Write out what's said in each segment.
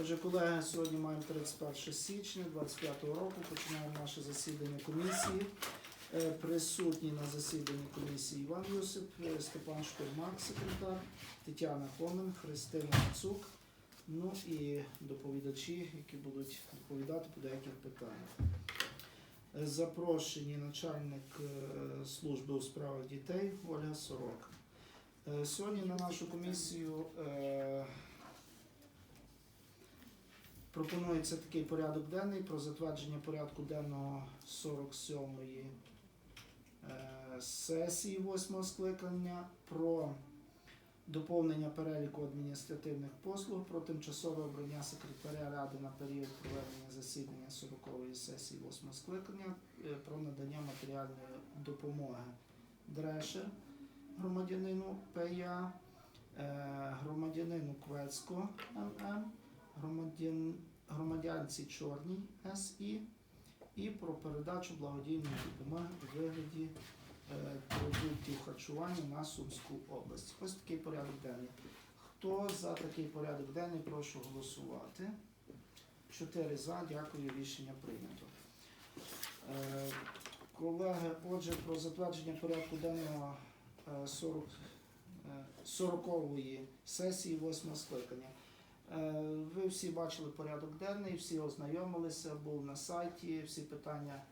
Отже, колеги, сьогодні маємо 31 січня 25 року. Починаємо наше засідання комісії. Е, Присутні на засіданні комісії Іван Йосип, е, Степан Штурмак, секретар, Тетяна Хомен, Христина Мацук. Ну і доповідачі, які будуть доповідати по деяких питаннях. Е, Запрошені начальник служби у справах дітей Ольга Сорока. Е, Сьогодні на нашу комісію пропонується такий порядок денний про затвердження порядку денного 47-ї е, сесії 8 скликання, про доповнення переліку адміністративних послуг, про тимчасове обрання секретаря ради на період проведення засідання 40-ї сесії 8 скликання, е, про надання матеріальної допомоги. Дрешер громадянину ПЯ, е, громадянину Квецько ММ, громадян, громадянці Чорній СІ і про передачу благодійної допомоги у вигляді е, продуктів харчування на Сумську область. Ось такий порядок денний. Хто за такий порядок денний, прошу голосувати. Чотири за, дякую, рішення прийнято. Е, Колеги, отже, про затвердження порядку денного е, 40, е, 40-ї сесії 8 скликання. Е, Ви всі бачили порядок денний, всі ознайомилися, був на сайті, всі питання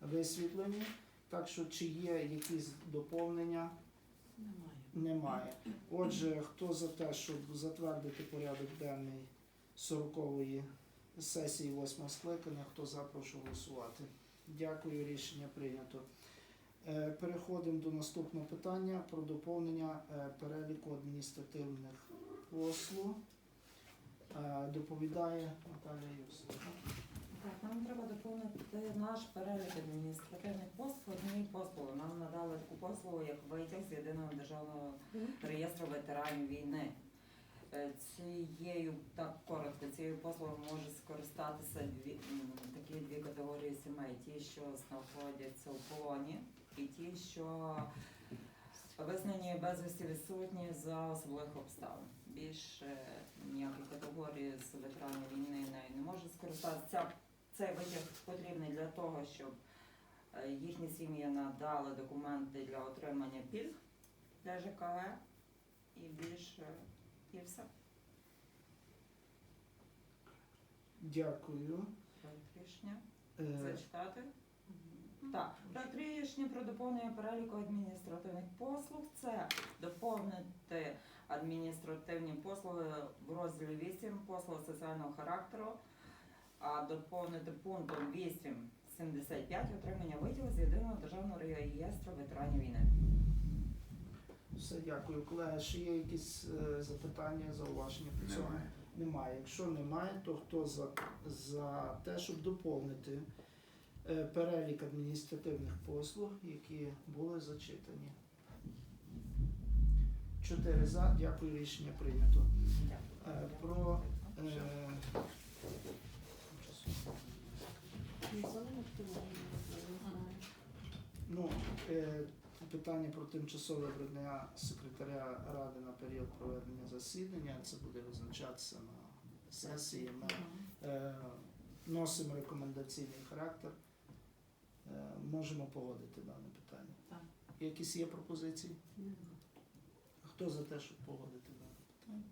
висвітлені. Так що, чи є якісь доповнення? Немає. Немає. Отже, хто за те, щоб затвердити порядок денний 40-ї сесії 8 скликання, хто за, прошу голосувати. Дякую, рішення прийнято. Е, Переходимо до наступного питання про доповнення е, переліку адміністративних послуг. Е, Доповідає Наталія Юсипівна. Так, нам треба доповнити наш перелік адміністративних послуг однієї послуги. Нам надали таку послугу, як витяг з єдиного державного реєстру ветеранів війни. Е, Цією так коротко, цією послугою може скористатися дві такі дві категорії сімей: ті, що знаходяться у полоні, і ті, що визнані безвісті відсутні за особливих обставин. Більше ніякої категорії з ветеранів війни нею не може скористатися. Цей витяг потрібний для того, щоб е, їхні сім'ї надали документи для отримання пільг для ЖКВ і більше і все. Дякую. Рішення. Е, Зачитати? Так, проект рішення про доповнення переліку адміністративних послуг це доповнити адміністративні послуги в розділі 8 послуги соціального характеру, а доповнити пунктом 8.75 отримання витягу з єдиного державного реєстру ветеранів війни. Все, дякую. Колеги, ще є якісь е, запитання, зауваження по цьому? Немає. Немає. Якщо немає, то хто за, за те, щоб доповнити перелік адміністративних послуг, які були зачитані? Чотири за. Дякую, рішення прийнято. Е, Про е, ну, е, питання про тимчасове обрання секретаря ради на період проведення засідання. Це буде визначатися на сесії. Ми е, носимо рекомендаційний характер. Е, можемо погодити дане питання. Так. Якісь є пропозиції? Хто за те, щоб погодити дане питання?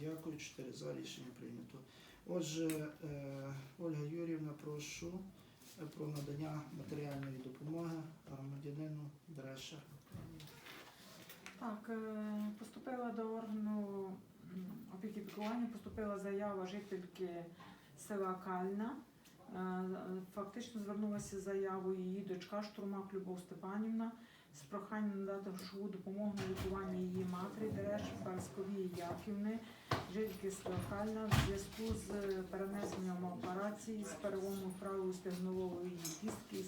Дякую, чотири за рішення прийнято. Отже, е, Ольга Юрівна, прошу е, про надання матеріальної допомоги громадянину Дреша. Так, поступила до органу опіки піклування, поступила заява жительки села Кальна. Е, Фактично звернулася заявою її дочка Штурмак Любов Степанівна з проханням надати грошову допомогу на лікування її матері Дереш Парсковії Яківни, жительки села в зв'язку з перенесенням операції з перелому правої стегнової кістки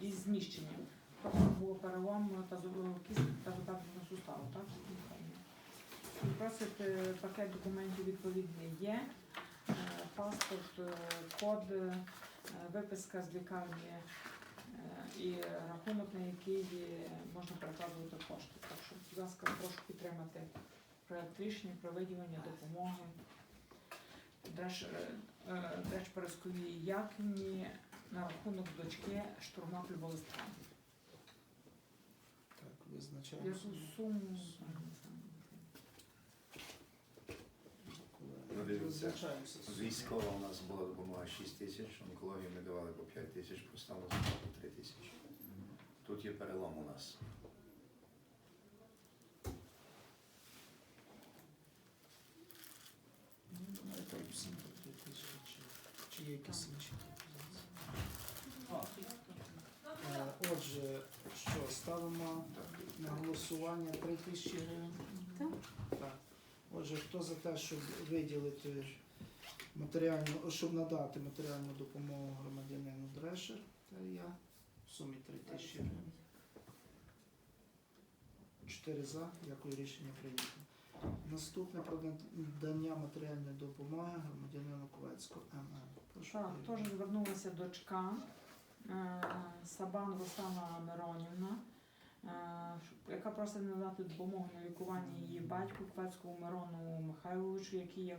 і зміщенням. Тобто було перелом тазового кістки та тазового суставу, так? І просить пакет документів відповідний є. Паспорт, е, код, е, виписка з лікарні е, і рахунок, на який можна перекладувати кошти. Так що, будь ласка, прошу підтримати проект рішення про виділення допомоги е, Яківні на рахунок дочки Штурмак Люболиства. Так, визначаємо. Яку суму? Дивіться. Військова у нас була допомога 6 тисяч, онкологію ми давали по 5 тисяч, поставили зарплату 3 тисячі. Тут є перелом у нас. Ну, по чи- є якісь інші пропозиції? Отже, що, ставимо на голосування 3 тисячі гривень? Отже, хто за те, щоб виділити матеріальну, щоб надати матеріальну допомогу громадянину Дрешер, це я, в сумі 3 тисячі гривень. Чотири за, дякую, рішення прийнято. Наступне про надання матеріальної допомоги громадянину Ковецького ММ. Так, теж звернулася дочка е, Сабан Руслана Миронівна, яка просить надати допомогу на лікування її батьку Квецькому Мирону Михайловичу, який є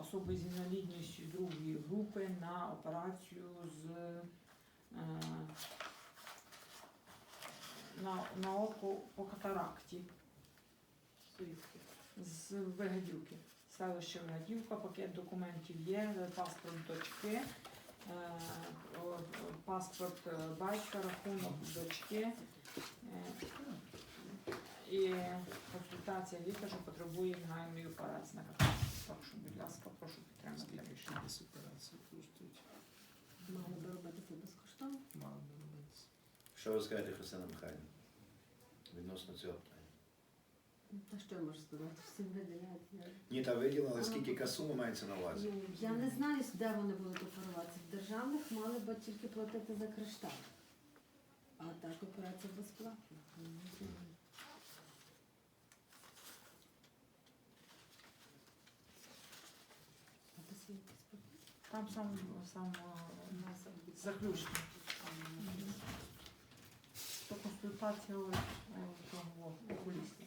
особою з інвалідністю другої групи на операцію з е, на, на око по катаракті. З Вигадівки. Селище Вигадівка, пакет документів є, паспорт дочки, е, паспорт е, батька, рахунок дочки. е, і консультація лікаря, що потребує негайної операції на катаракті. Так що, будь ласка, прошу підтримати Скільки рішення. десь операції коштують? Мали би робитися безкоштовно. Мало би робитися. Що ви скажете, Христина Михайлівна? Відносно цього питання. Та що я можу сказати? Всім виділяють. Я- Ні, та виділили, скільки яка мається на увазі? Я не знаю, де вони будуть оперуватися. В державних мали би тільки платити за кришталь. А так операція безплатна. Там сам, сам е, заключно. То консультація того окуліста.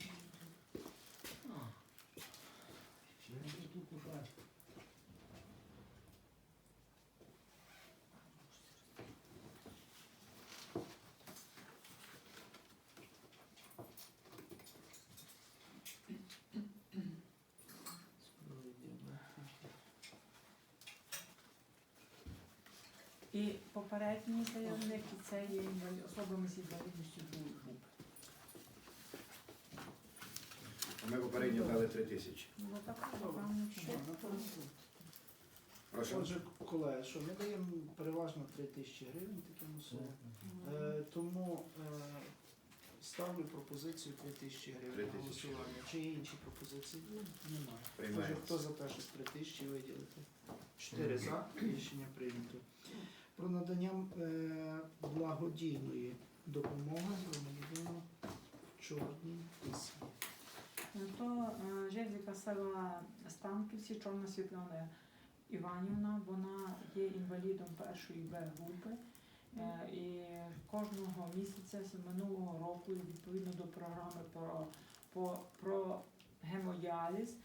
І попередні заявники це є особами з інвалідністю другої групи. Ми попередньо дали 3 тисячі. Ну, так, так. Прошу. Отже, колеги, що ми даємо переважно 3 тисячі гривень таким особам. Е, тому е, ставлю пропозицію 3 тисячі 3 гривень на тисячі голосування. Чи є інші пропозиції? Немає. Отже, Приймається. хто за те, щоб 3 тисячі виділити? 4 за. Рішення прийнято. Про надання е, благодійної допомоги громадянину в чорній тисі. То е, жителька села Станківці, Чорна Світлана Іванівна, вона є інвалідом першої Б групи. Е, І кожного місяця з минулого року, відповідно до програми про, по, про гемодіаліз,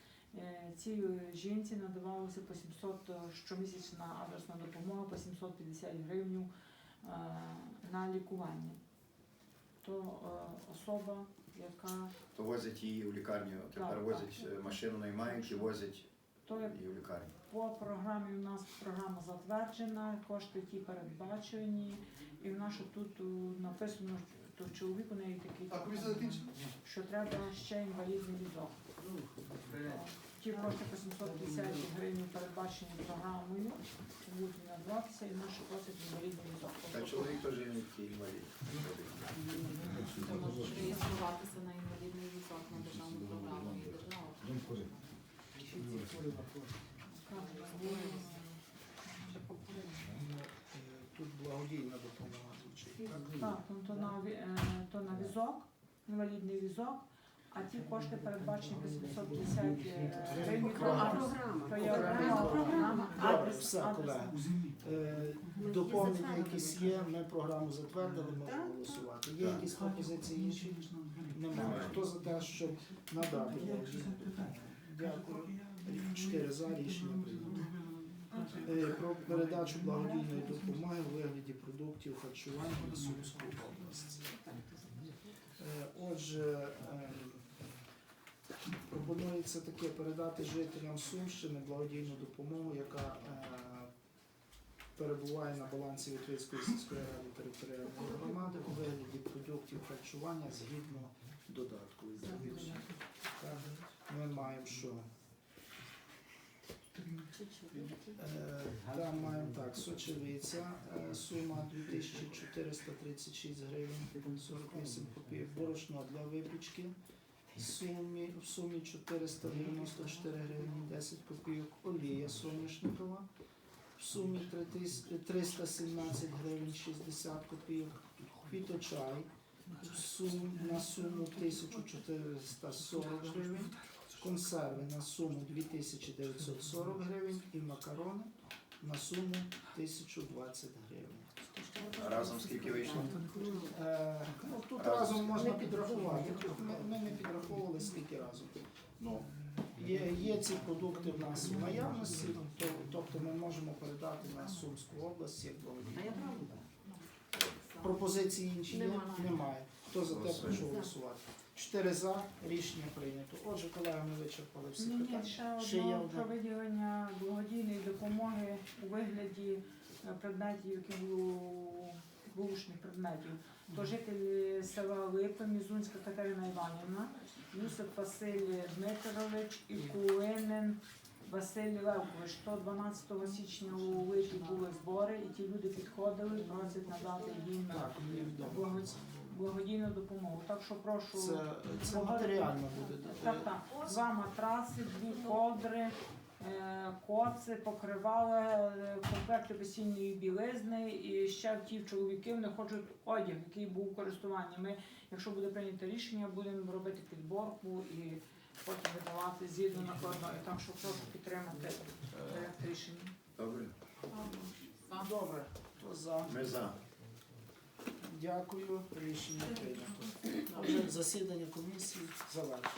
цій жінці надавалося по 700 щомісячна адресна допомога, по 750 гривень е, на лікування. То е, особа, яка То возять її в лікарню, тепер Так, возять так. е, машину наймають і возять то її в лікарню. По програмі у нас програма затверджена, кошти ті передбачені, і в нас тут написано, що то чоловік у неї такий, що треба ще інвалідний візок. Ті кошти по 750 гривень передбачені програмою, будуть надаватися, і ще просить інвалідний візок. Та чоловік теж є інвалід. Ти можеш реєструватися на інвалідний візок на державну програму і держава. Е, Тут благодійна допомога звучить. Так? Так, ну, е, то на візок, інвалідний візок, а ті кошти передбачені по 750 е, гривень. Програма. програма? Все, колеги. Е, Доповнення якісь є, ми програму затвердили, можемо голосувати. Є якісь пропозиції інші? Немає. Хто за те, щоб надати? Дякую. Чотири за рішення прийнято. Е, Про передачу благодійної допомоги у вигляді продуктів харчування на Сумську область. Е, Отже, таке передати жителям Сумщини благодійну допомогу, яка е, перебуває на балансі Вітвицької сільської ради територіальної громади у вигляді продуктів харчування згідно додатку. Ми маємо що? Е, Там маємо так, сочевиця, е, сума 2436 гривень 48 копійок, борошно для випічки сумі, в сумі 494 гривні 10 копійок, олія соняшникова. В сумі 317 гривень 60 копійок, квіточай. Сум, на суму 1440 гривень, консерви на суму 2940 гривень. І макарони на суму 1020 гривень. Разом скільки вийшло? Е, ну, тут Разом разом можна підрахувати. Тут ми, ми не підраховували скільки разом. Ну, є, є ці продукти в нас в наявності, то, тобто ми можемо передати на Сумську область як А благодійну. я правда? Пропозиції інші є? Немає. Немає. Хто за те Голосуємо. прошу голосувати? Чотири за рішення прийнято. Отже, колеги, ми вичерпали всі Ні, ні, питання. ще Ще є одно одне. про виділення благодійної допомоги у вигляді предметів, які були бушних предметів. То жителі села Липи, Мізунська Катерина Іванівна, Юсип Василь Дмитрович і Кулинин Василь Левкович. То 12 січня у Липі були збори, і ті люди підходили, просять надати їм благодійну допомогу. Так що прошу. Це, це матеріально буде. Так, так. Два матраси, дві ковдри, е, коци, покривали, е, комплекти весільної білизни і ще ті чоловіки вони хочуть одяг, який був у користуванні. Ми, якщо буде прийнято рішення, будемо робити підборку і потім видавати згідно накладної. Так що прошу підтримати рішення. Добре. Добре, хто за? Ми за. Дякую, рішення прийнято. Засідання комісії завершено.